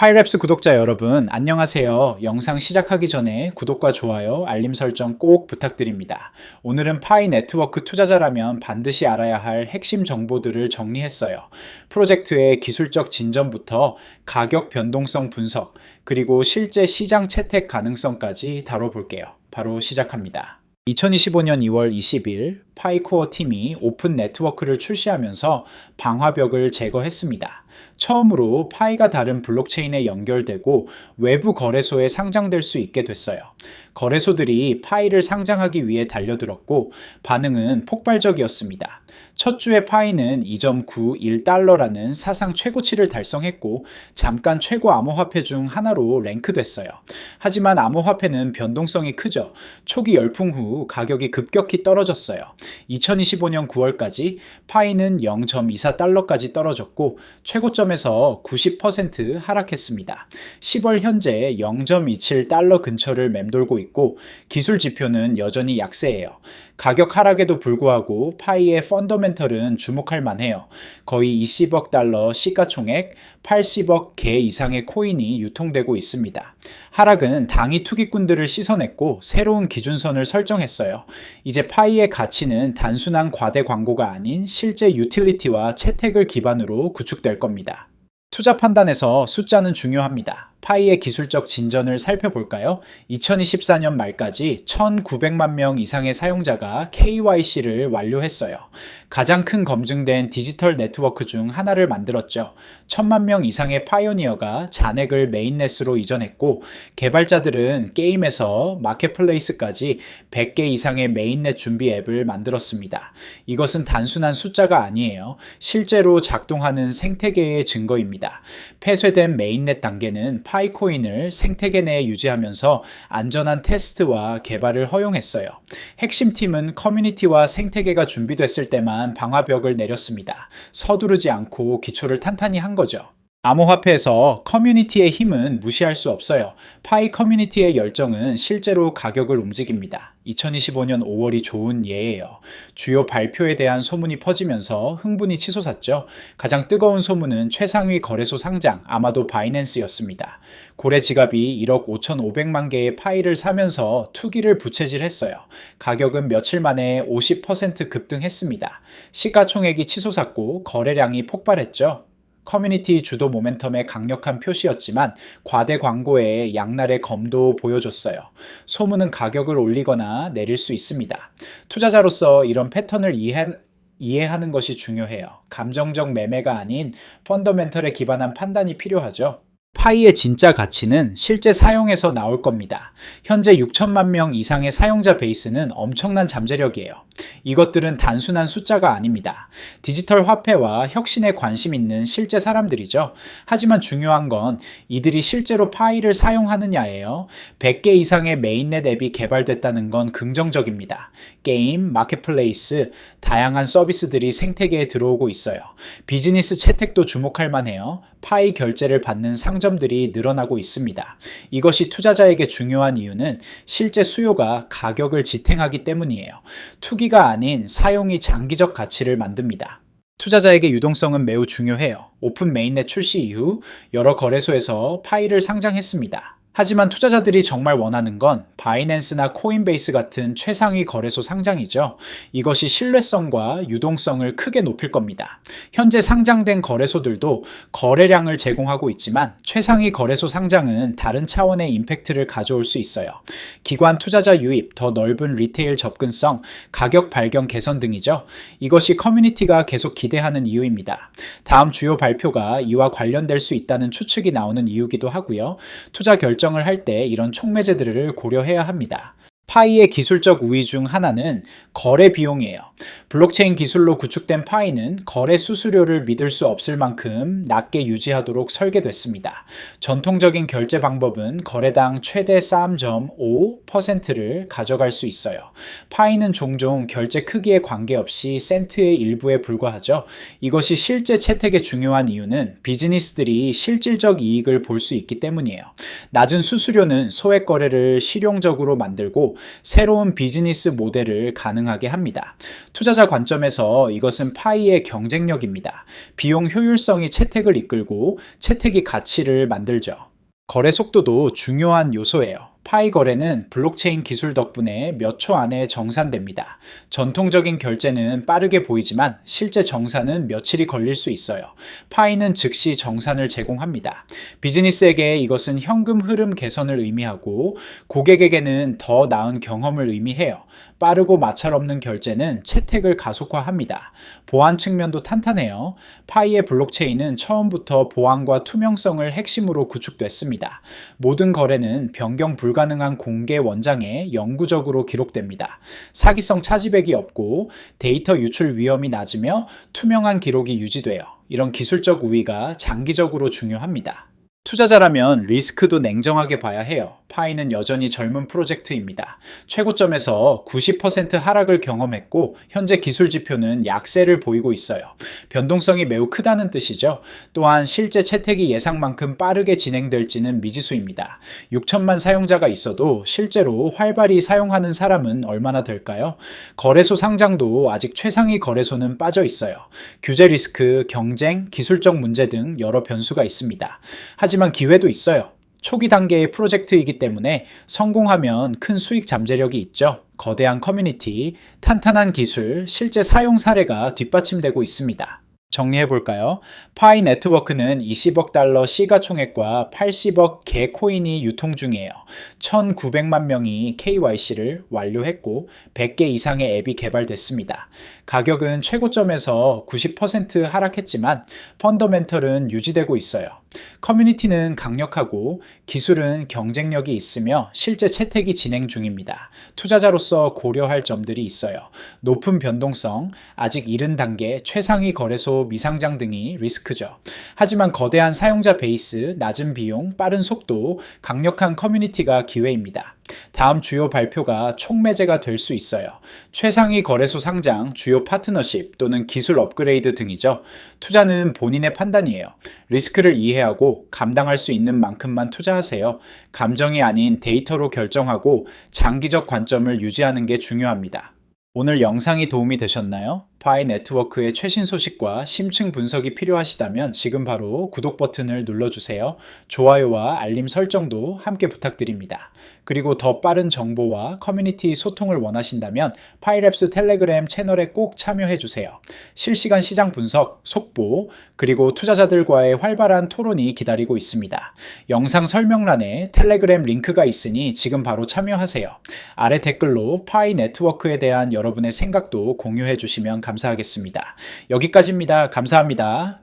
파이랩스 구독자 여러분, 안녕하세요. 영상 시작하기 전에 구독과 좋아요, 알림 설정 꼭 부탁드립니다. 오늘은 파이 네트워크 투자자라면 반드시 알아야 할 핵심 정보들을 정리했어요. 프로젝트의 기술적 진전부터 가격 변동성 분석, 그리고 실제 시장 채택 가능성까지 다뤄볼게요. 바로 시작합니다. 2025년 2월 20일 파이코어 팀이 오픈 네트워크를 출시하면서 방화벽을 제거했습니다. 처음으로 파이가 다른 블록체인에 연결되고 외부 거래소에 상장될 수 있게 됐어요. 거래소들이 파이를 상장하기 위해 달려들었고 반응은 폭발적이었습니다. 첫 주에 파이는 2.91달러라는 사상 최고치를 달성했고 잠깐 최고 암호화폐 중 하나로 랭크됐어요. 하지만 암호화폐는 변동성이 크죠. 초기 열풍 후 가격이 급격히 떨어졌어요. 2025년 9월까지 파이는 0.24달러까지 떨어졌고 최고점에서 90% 하락했습니다. 10월 현재 0.27달러 근처를 맴돌고 있고 기술 지표는 여전히 약세예요. 가격 하락에도 불구하고 파이의 펀더멘털은 주목할 만해요. 거의 20억 달러 시가총액 80억 개 이상의 코인이 유통되고 있습니다. 하락은 당이 투기꾼들을 씻어냈고 새로운 기준선을 설정했어요. 이제 파이의 가치는 단순한 과대 광고가 아닌 실제 유틸리티와 채택을 기반으로 구축될 겁니다. 투자 판단에서 숫자는 중요합니다. 파이의 기술적 진전을 살펴볼까요? 2024년 말까지 1,900만 명 이상의 사용자가 KYC를 완료했어요. 가장 큰 검증된 디지털 네트워크 중 하나를 만들었죠. 1,000만 명 이상의 파이오니어가 잔액을 메인넷으로 이전했고, 개발자들은 게임에서 마켓플레이스까지 100개 이상의 메인넷 준비 앱을 만들었습니다. 이것은 단순한 숫자가 아니에요. 실제로 작동하는 생태계의 증거입니다. 폐쇄된 메인넷 단계는 파이코인을 생태계 내에 유지하면서 안전한 테스트와 개발을 허용했어요. 핵심 팀은 커뮤니티와 생태계가 준비됐을 때만 방화벽을 내렸습니다. 서두르지 않고 기초를 탄탄히 한 거죠. 암호화폐에서 커뮤니티의 힘은 무시할 수 없어요. 파이 커뮤니티의 열정은 실제로 가격을 움직입니다. 2025년 5월이 좋은 예예요. 주요 발표에 대한 소문이 퍼지면서 흥분이 치솟았죠. 가장 뜨거운 소문은 최상위 거래소 상장, 아마도 바이낸스였습니다. 고래 지갑이 1억 5,500만 개의 파이를 사면서 투기를 부채질했어요. 가격은 며칠 만에 50% 급등했습니다. 시가총액이 치솟았고 거래량이 폭발했죠. 커뮤니티 주도 모멘텀의 강력한 표시였지만 과대 광고에 양날의 검도 보여줬어요. 소문은 가격을 올리거나 내릴 수 있습니다. 투자자로서 이런 패턴을 이해 이해하는 것이 중요해요. 감정적 매매가 아닌 펀더멘털에 기반한 판단이 필요하죠. 파이의 진짜 가치는 실제 사용에서 나올 겁니다. 현재 6천만 명 이상의 사용자 베이스는 엄청난 잠재력이에요. 이것들은 단순한 숫자가 아닙니다. 디지털 화폐와 혁신에 관심 있는 실제 사람들이죠. 하지만 중요한 건 이들이 실제로 파이를 사용하느냐예요. 100개 이상의 메인넷 앱이 개발됐다는 건 긍정적입니다. 게임, 마켓플레이스, 다양한 서비스들이 생태계에 들어오고 있어요. 비즈니스 채택도 주목할 만해요. 파이 결제를 받는 상점들이 늘어나고 있습니다. 이것이 투자자에게 중요한 이유는 실제 수요가 가격을 지탱하기 때문이에요. 투기 가 아닌 사용이 장기적 가치를 만듭니다. 투자자에게 유동성은 매우 중요해요. 오픈 메인넷 출시 이후 여러 거래소에서 파이를 상장했습니다. 하지만 투자자들이 정말 원하는 건 바이낸스나 코인베이스 같은 최상위 거래소 상장이죠. 이것이 신뢰성과 유동성을 크게 높일 겁니다. 현재 상장된 거래소들도 거래량을 제공하고 있지만 최상위 거래소 상장은 다른 차원의 임팩트를 가져올 수 있어요. 기관 투자자 유입, 더 넓은 리테일 접근성, 가격 발견 개선 등이죠. 이것이 커뮤니티가 계속 기대하는 이유입니다. 다음 주요 발표가 이와 관련될 수 있다는 추측이 나오는 이유기도 하고요. 투자 결정 결정을 할 때 이런 촉매제들을 고려해야 합니다. 파이의 기술적 우위 중 하나는 거래 비용이에요. 블록체인 기술로 구축된 파이는 거래 수수료를 믿을 수 없을 만큼 낮게 유지하도록 설계됐습니다. 전통적인 결제 방법은 거래당 최대 3.5%를 가져갈 수 있어요. 파이는 종종 결제 크기에 관계없이 센트의 일부에 불과하죠. 이것이 실제 채택의 중요한 이유는 비즈니스들이 실질적 이익을 볼 수 있기 때문이에요. 낮은 수수료는 소액 거래를 실용적으로 만들고 새로운 비즈니스 모델을 가능하게 합니다. 투자자 관점에서 이것은 파이의 경쟁력입니다. 비용 효율성이 채택을 이끌고 채택이 가치를 만들죠. 거래 속도도 중요한 요소예요. 파이 거래는 블록체인 기술 덕분에 몇 초 안에 정산됩니다. 전통적인 결제는 빠르게 보이지만 실제 정산은 며칠이 걸릴 수 있어요. 파이는 즉시 정산을 제공합니다. 비즈니스에게 이것은 현금 흐름 개선을 의미하고 고객에게는 더 나은 경험을 의미해요. 빠르고 마찰 없는 결제는 채택을 가속화합니다. 보안 측면도 탄탄해요. 파이의 블록체인은 처음부터 보안과 투명성을 핵심으로 구축됐습니다. 모든 거래는 변경 불 가능한 공개 원장에 영구적으로 기록됩니다. 사기성 차지백이 없고 데이터 유출 위험이 낮으며 투명한 기록이 유지돼요. 이런 기술적 우위가 장기적으로 중요합니다. 투자자라면 리스크도 냉정하게 봐야 해요. 파이는 여전히 젊은 프로젝트입니다. 최고점에서 90% 하락을 경험했고 현재 기술 지표는 약세를 보이고 있어요. 변동성이 매우 크다는 뜻이죠. 또한 실제 채택이 예상만큼 빠르게 진행될지는 미지수입니다. 6천만 사용자가 있어도 실제로 활발히 사용하는 사람은 얼마나 될까요? 거래소 상장도 아직 최상위 거래소는 빠져 있어요. 규제 리스크, 경쟁, 기술적 문제 등 여러 변수가 있습니다. 기회도 있어요. 초기 단계의 프로젝트이기 때문에 성공하면 큰 수익 잠재력이 있죠. 거대한 커뮤니티, 탄탄한 기술, 실제 사용 사례가 뒷받침되고 있습니다. 정리해 볼까요? 파이 네트워크는 20억 달러 시가 총액과 80억 개 코인이 유통 중이에요. 1,900만 명이 KYC를 완료했고 100개 이상의 앱이 개발됐습니다. 가격은 최고점에서 90% 하락했지만 펀더멘털은 유지되고 있어요. 커뮤니티는 강력하고 기술은 경쟁력이 있으며 실제 채택이 진행 중입니다. 투자자로서 고려할 점들이 있어요. 높은 변동성, 아직 이른 단계, 최상위 거래소 미상장 등이 리스크죠. 하지만 거대한 사용자 베이스, 낮은 비용, 빠른 속도, 강력한 커뮤니티가 기회입니다. 다음 주요 발표가 총매제가 될 수 있어요. 최상위 거래소 상장, 주요 파트너십 또는 기술 업그레이드 등이죠. 투자는 본인의 판단이에요. 리스크를 이해하고 감당할 수 있는 만큼만 투자하세요. 감정이 아닌 데이터로 결정하고 장기적 관점을 유지하는 게 중요합니다. 오늘 영상이 도움이 되셨나요? 파이 네트워크의 최신 소식과 심층 분석이 필요하시다면 지금 바로 구독 버튼을 눌러주세요. 좋아요와 알림 설정도 함께 부탁드립니다. 그리고 더 빠른 정보와 커뮤니티 소통을 원하신다면 파이랩스 텔레그램 채널에 꼭 참여해주세요. 실시간 시장 분석, 속보, 그리고 투자자들과의 활발한 토론이 기다리고 있습니다. 영상 설명란에 텔레그램 링크가 있으니 지금 바로 참여하세요. 아래 댓글로 파이 네트워크에 대한 여러분의 생각도 공유해 주시면 감사하겠습니다. 여기까지입니다. 감사합니다.